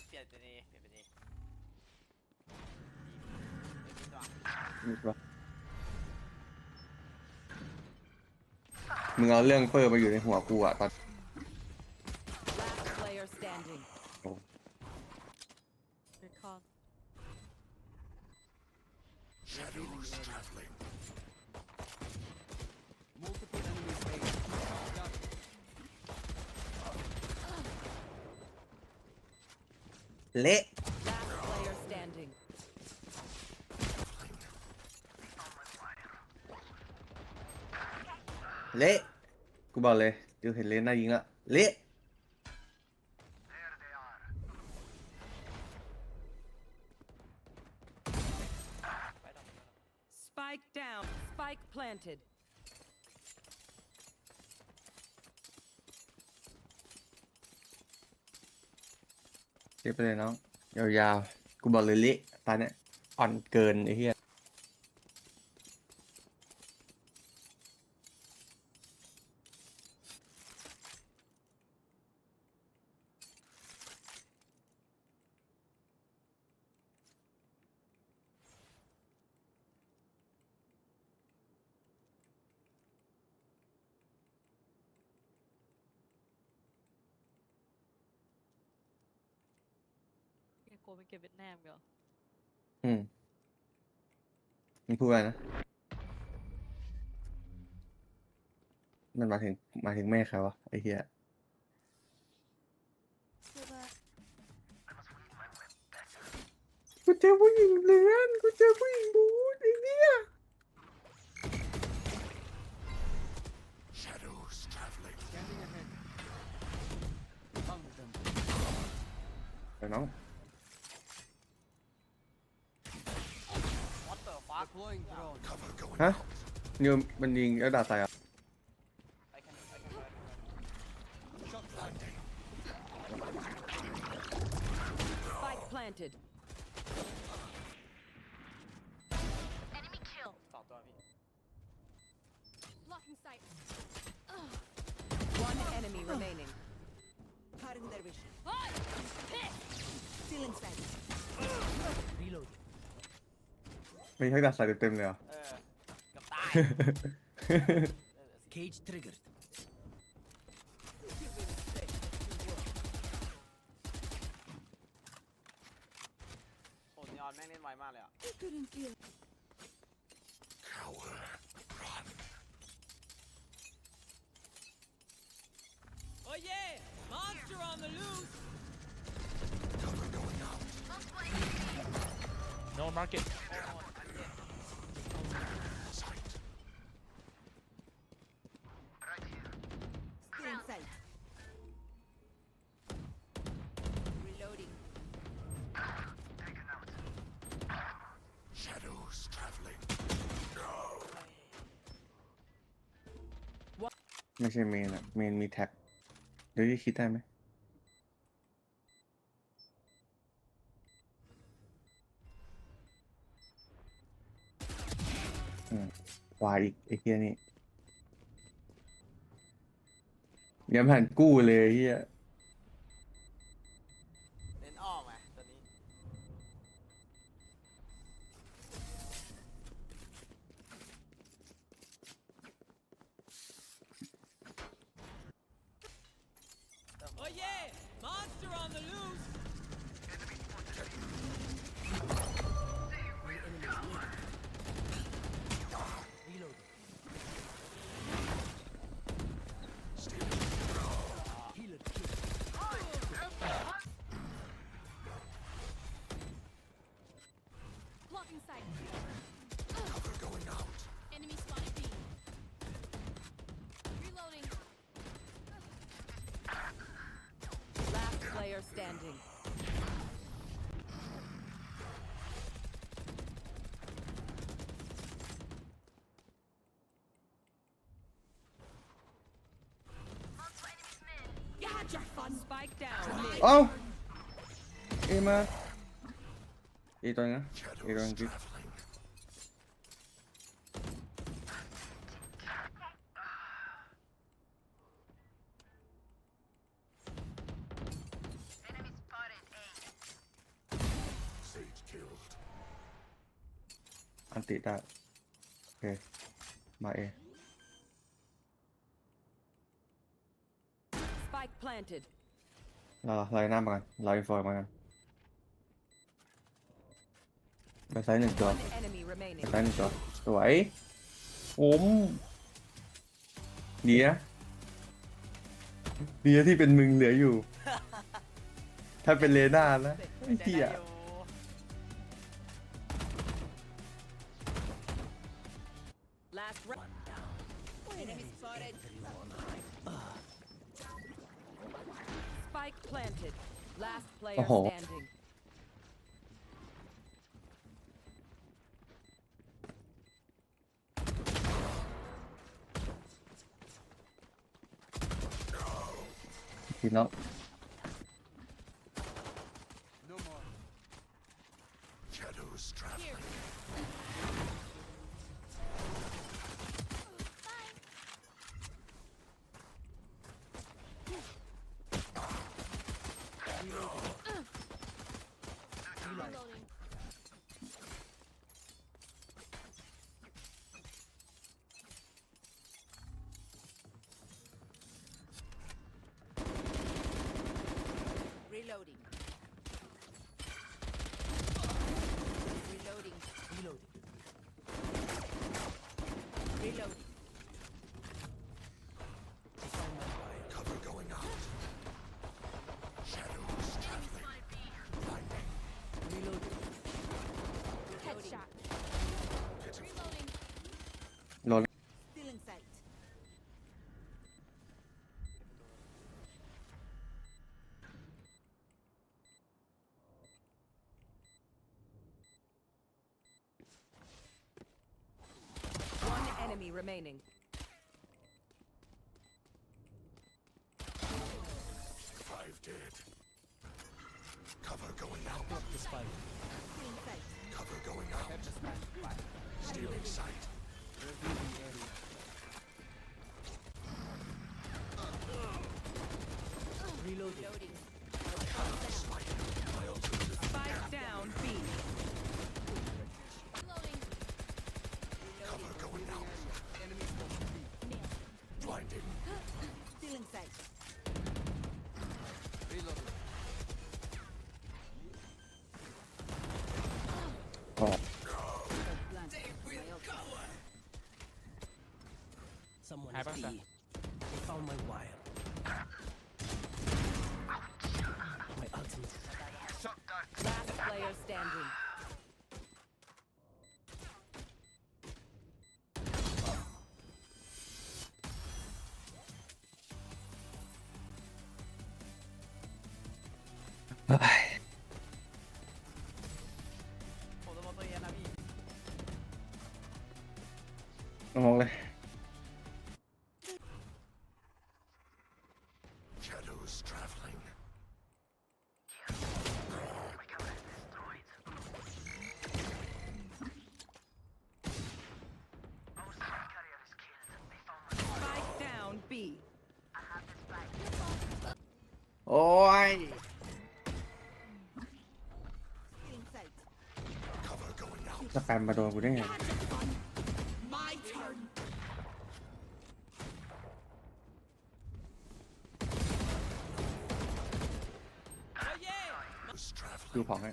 ยเปลี่ยนเป็นนี้เปลี่ยนเป็นนี้ไม่มีตัวมีปะมึงเอาเรื่องเปอร์มาอยู่ในหัวกูอะตอน Last player standing. Oh. Good call. Shadows traveling. เละ Last player standing. เละกูบอกเลยเดี๋ยวเห็นเลนหน้ายิงละเละ ไปต่อ Spike down. Spike planted. เละไปเลยน้องยาวๆกูบอกเลยเละตอนเนี้ยอ่อนเกินไอ้เหี้ย ยังโกเป็นเก็บเวียดนามเหรออืมมันพูดอะไรนะ มันมาถึงมาถึงแม่ใครวะไอ้เหี้ยพูดว่ากูเจอผู้หญิงเลือนกูเจอผู้หญิงบูดไอ้เนี่ย Shadows traveling. เดี๋ยวน้อง ฮะ out. นิวมันยิงแล้วด่าใส่อะ ม่ใช่ด่าใส่เต็มๆเลยเหรอ เออเกับตายเออ Cage triggered. โอ้นีออนแม่งเล่นไวมากเลยอะ They couldn't kill. Cower. Run. Oh yeah! Monster on the loose! Cover going out. No market. ไม่ใช่เมนอะเมนมีแท็กเดี๋ยวจะคิดได้ไหมอืมวายอีกไอ้เฮียนี่ยังผ่านกู้เลยเฮีย standing. You had your fun. Spike down. Mid. เอ้าเอม ติได้ โอเค มาเอ Spike planted. รอรอหน้ามากันรออินโฟมากันไปไซส์หนึ่งตัว One enemy ไป remaining. ไซส์หนึ่งตัว สวยผมดีนะดีนะที่เป็นมึงเหลืออยู่ ถ้าเป็นเลน่านะไอ้ใจเหี้ยไ player Oh. standing. พี่น้ Reloading. Stealing sight. Someone Hi, is They found my wire. My ultimate. Last player standing. Bye bye. แปนมาโดนกูได้ไงดูของให้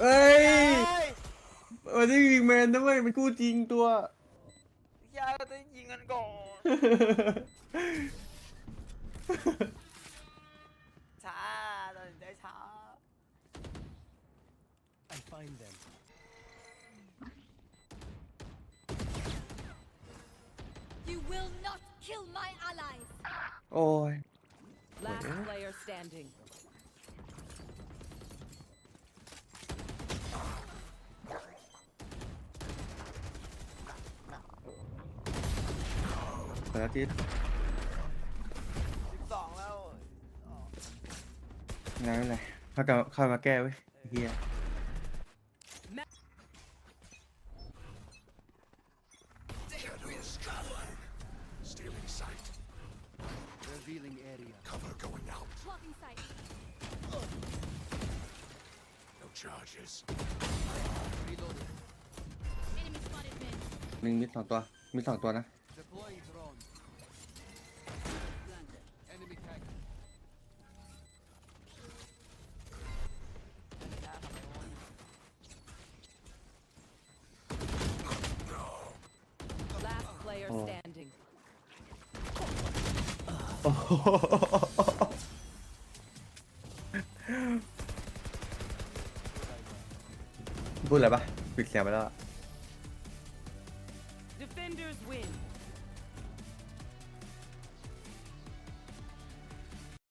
เอ้ย วันนี้ยิงแมนนะเว้ยมันกู้จริงตัวอย่าจะยิงกันก่อนช้าตัดสินใจช้า I find them. You will not kill my allies. โอ้ย Last Wait. player standing. เปิดอาทิตย์สิบสองแล้วงานอะไรเข้ากับเข้ามาแก้เว้ยเฮียหนึ่งมิดสองตัวมิดสองตัวนะ standing. โอ้โหพูดอะไรปะปิดเสียงไปแล้วอะ